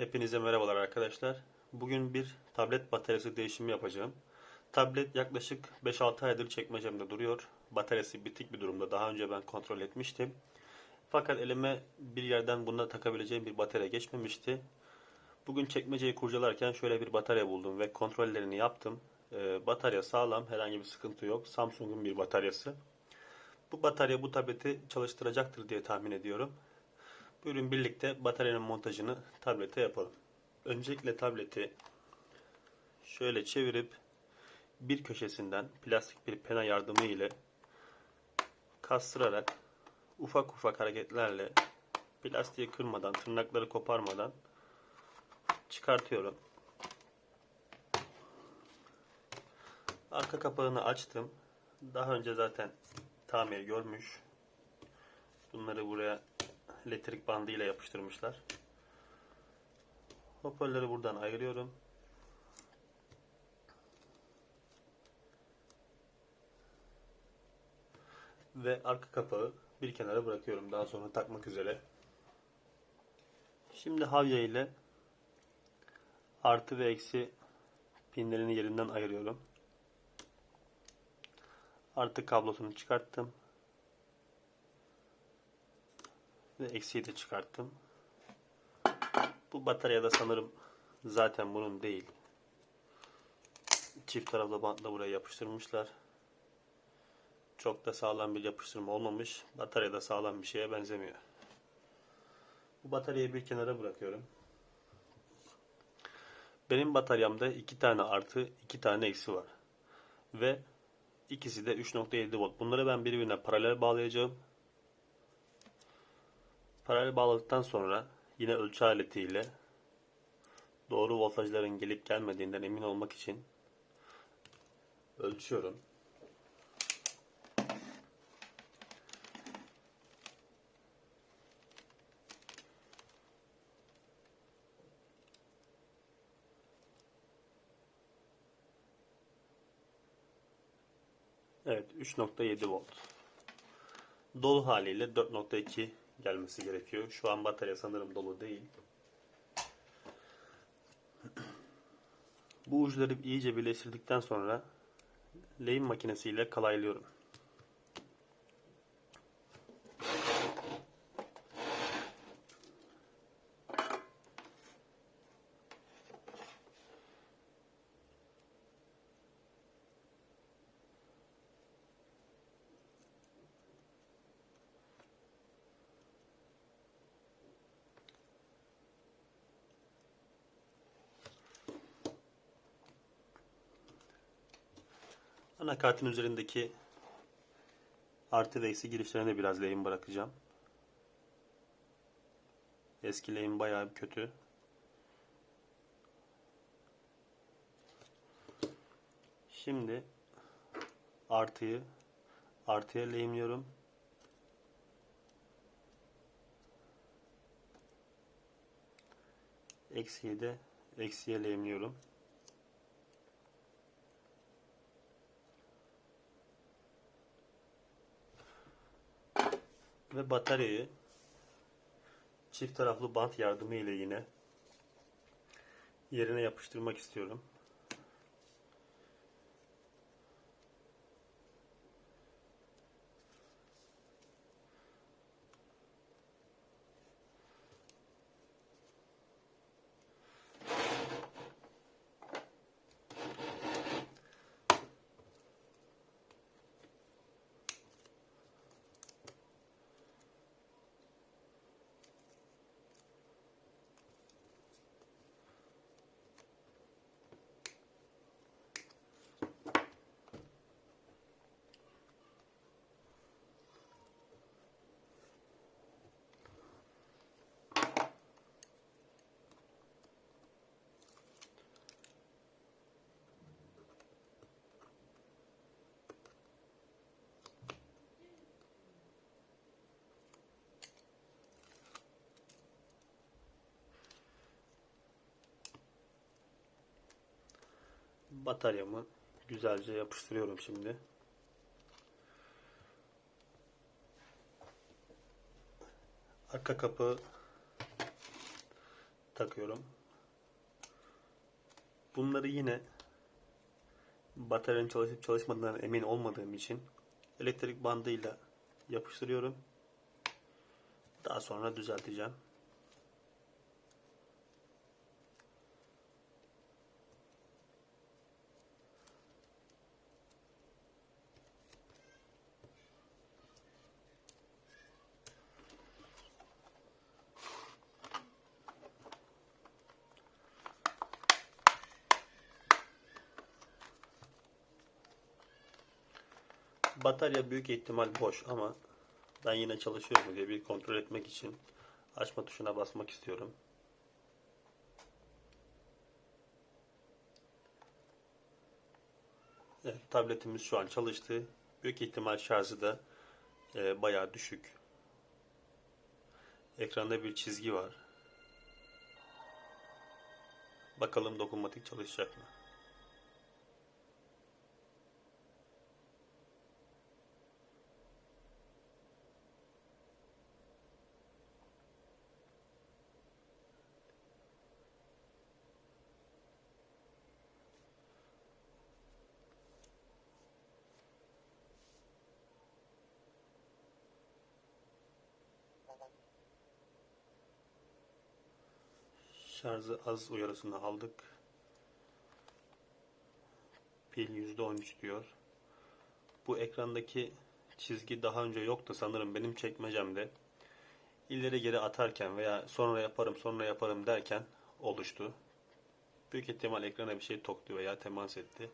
Hepinize merhabalar arkadaşlar. Bugün bir tablet bataryası değişimi yapacağım. Tablet yaklaşık 5-6 aydır çekmecemde duruyor. Bataryası bitik bir durumda. Daha önce ben kontrol etmiştim. Fakat elime bir yerden bunda takabileceğim bir batarya geçmemişti. Bugün çekmeceyi kurcalarken şöyle bir batarya buldum ve kontrollerini yaptım. Ee, batarya sağlam, herhangi bir sıkıntı yok. Samsung'un bir bataryası. Bu batarya bu tableti çalıştıracaktır diye tahmin ediyorum. Buyurun birlikte bataryanın montajını tablete yapalım. Öncelikle tableti şöyle çevirip bir köşesinden plastik bir pena yardımı ile kastırarak ufak ufak hareketlerle plastiği kırmadan, tırnakları koparmadan çıkartıyorum. Arka kapağını açtım. Daha önce zaten tamir görmüş. Bunları buraya elektrik bandıyla yapıştırmışlar. Hoparlörü buradan ayırıyorum. Ve arka kapağı bir kenara bırakıyorum. Daha sonra takmak üzere. Şimdi havya ile artı ve eksi pinlerini yerinden ayırıyorum. Artı kablosunu çıkarttım. Ve eksiği de çıkarttım. Bu bataryada sanırım zaten bunun değil. Çift taraflı bantla buraya yapıştırmışlar. Çok da sağlam bir yapıştırma olmamış. Batarya da sağlam bir şeye benzemiyor. Bu bataryayı bir kenara bırakıyorum. Benim bataryamda iki tane artı, iki tane eksi var. Ve ikisi de 3.7 volt. Bunları ben birbirine paralel bağlayacağım. Paralel bağladıktan sonra yine ölçü aletiyle doğru voltajların gelip gelmediğinden emin olmak için ölçüyorum. Evet 3.7 volt. Dolu haliyle 4.2 gelmesi gerekiyor. Şu an batarya sanırım dolu değil. Bu uçları iyice birleştirdikten sonra lehim makinesiyle kalaylıyorum. Anakartın üzerindeki artı ve eksi girişlerine biraz lehim bırakacağım. Eski lehim bayağı kötü. Şimdi artıyı artıya lehimliyorum. Eksiyi de eksiye lehimliyorum. Ve bataryayı çift taraflı bant yardımı ile yine yerine yapıştırmak istiyorum. Bataryamı güzelce yapıştırıyorum şimdi. Arka kapağı takıyorum. Bunları yine bataryanın çalışıp çalışmadığından emin olmadığım için elektrik bandıyla yapıştırıyorum. Daha sonra düzelteceğim. Batarya büyük ihtimal boş ama ben yine çalışıyor mu diye bir kontrol etmek için açma tuşuna basmak istiyorum. Evet, tabletimiz şu an çalıştı. Büyük ihtimal şarjı da e, bayağı düşük. Ekranda bir çizgi var. Bakalım dokunmatik çalışacak mı? Şarjı az uyarısını aldık. Pil %13 diyor. Bu ekrandaki çizgi daha önce yoktu sanırım benim çekmecemde. İleri geri atarken veya sonra yaparım sonra yaparım derken oluştu. Büyük ihtimal ekrana bir şey toktu veya temas etti.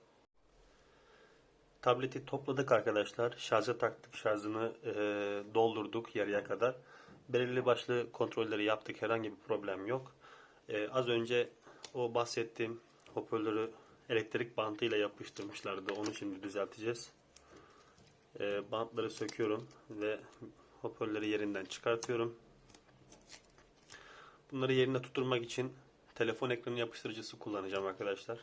Tableti topladık arkadaşlar. Şarja taktık. Şarjını e, doldurduk yarıya kadar. Belirli başlı kontrolleri yaptık. Herhangi bir problem yok. E, az önce o bahsettiğim hoparlörü elektrik bantıyla yapıştırmışlardı. Onu şimdi düzelteceğiz. E, bantları söküyorum ve hoparlörü yerinden çıkartıyorum. Bunları yerine tutturmak için telefon ekranı yapıştırıcısı kullanacağım arkadaşlar.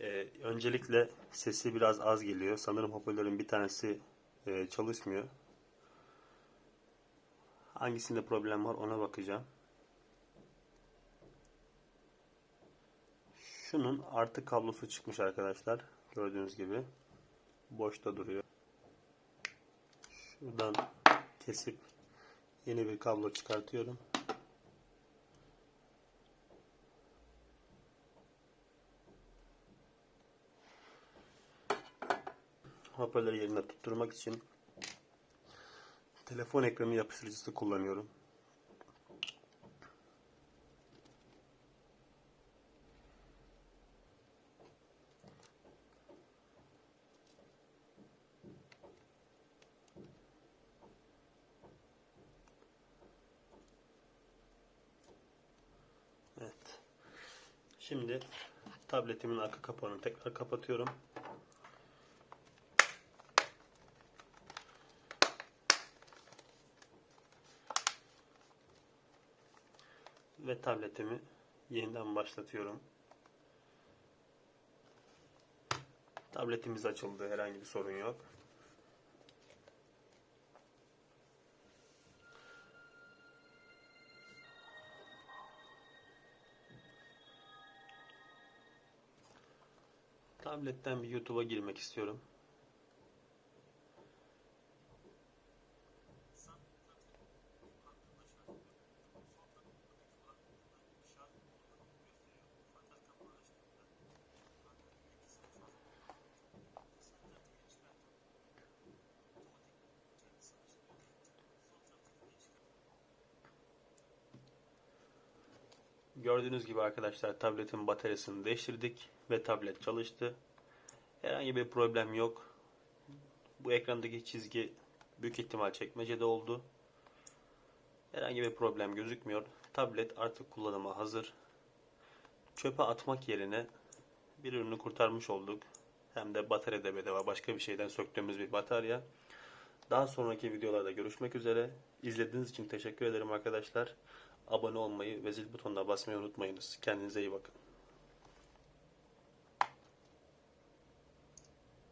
Ee, öncelikle sesi biraz az geliyor. Sanırım hoparlörün bir tanesi e, çalışmıyor. Hangisinde problem var ona bakacağım. Şunun artı kablosu çıkmış arkadaşlar. Gördüğünüz gibi. Boşta duruyor. Şuradan kesip yeni bir kablo çıkartıyorum. hoparlörü yerine tutturmak için telefon ekranı yapıştırıcısı kullanıyorum. Evet. Şimdi tabletimin arka kapağını tekrar kapatıyorum. ve tabletimi yeniden başlatıyorum. Tabletimiz açıldı. Herhangi bir sorun yok. Tabletten bir YouTube'a girmek istiyorum. Gördüğünüz gibi arkadaşlar tabletin bataryasını değiştirdik ve tablet çalıştı. Herhangi bir problem yok. Bu ekrandaki çizgi büyük ihtimal çekmecede oldu. Herhangi bir problem gözükmüyor. Tablet artık kullanıma hazır. Çöpe atmak yerine bir ürünü kurtarmış olduk. Hem de batarya da bedava başka bir şeyden söktüğümüz bir batarya. Daha sonraki videolarda görüşmek üzere. İzlediğiniz için teşekkür ederim arkadaşlar. Abone olmayı ve zil butonuna basmayı unutmayınız. Kendinize iyi bakın.